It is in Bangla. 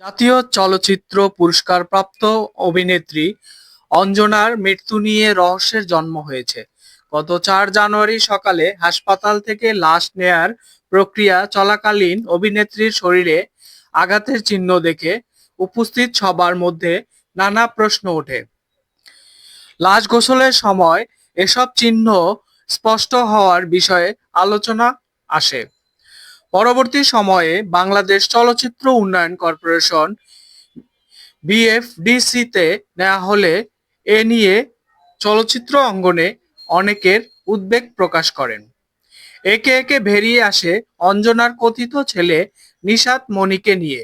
জাতীয় চলচ্চিত্র পুরস্কারপ্রাপ্ত অভিনেত্রী অঞ্জনার মৃত্যু নিয়ে রহস্যের জন্ম হয়েছে। গত চার জানুয়ারি সকালে হাসপাতাল থেকে লাশ নেয়ার প্রক্রিয়া চলাকালীন অভিনেত্রীর শরীরে আঘাতের চিহ্ন দেখে উপস্থিত সবার মধ্যে নানা প্রশ্ন ওঠে। লাশ গোসলের সময় এসব চিহ্ন স্পষ্ট হওয়ার বিষয়ে আলোচনা আসে। পরবর্তী সময়ে বাংলাদেশ চলচ্চিত্র উন্নয়ন কর্পোরেশন, বিএফডিসিতে নেওয়া হলে এ নিয়ে চলচ্চিত্র অঙ্গনে অনেকের উদ্বেগ প্রকাশ করেন। একে একে বেরিয়ে আসে অঞ্জনার কথিত ছেলে নিশাত মণিকে নিয়ে।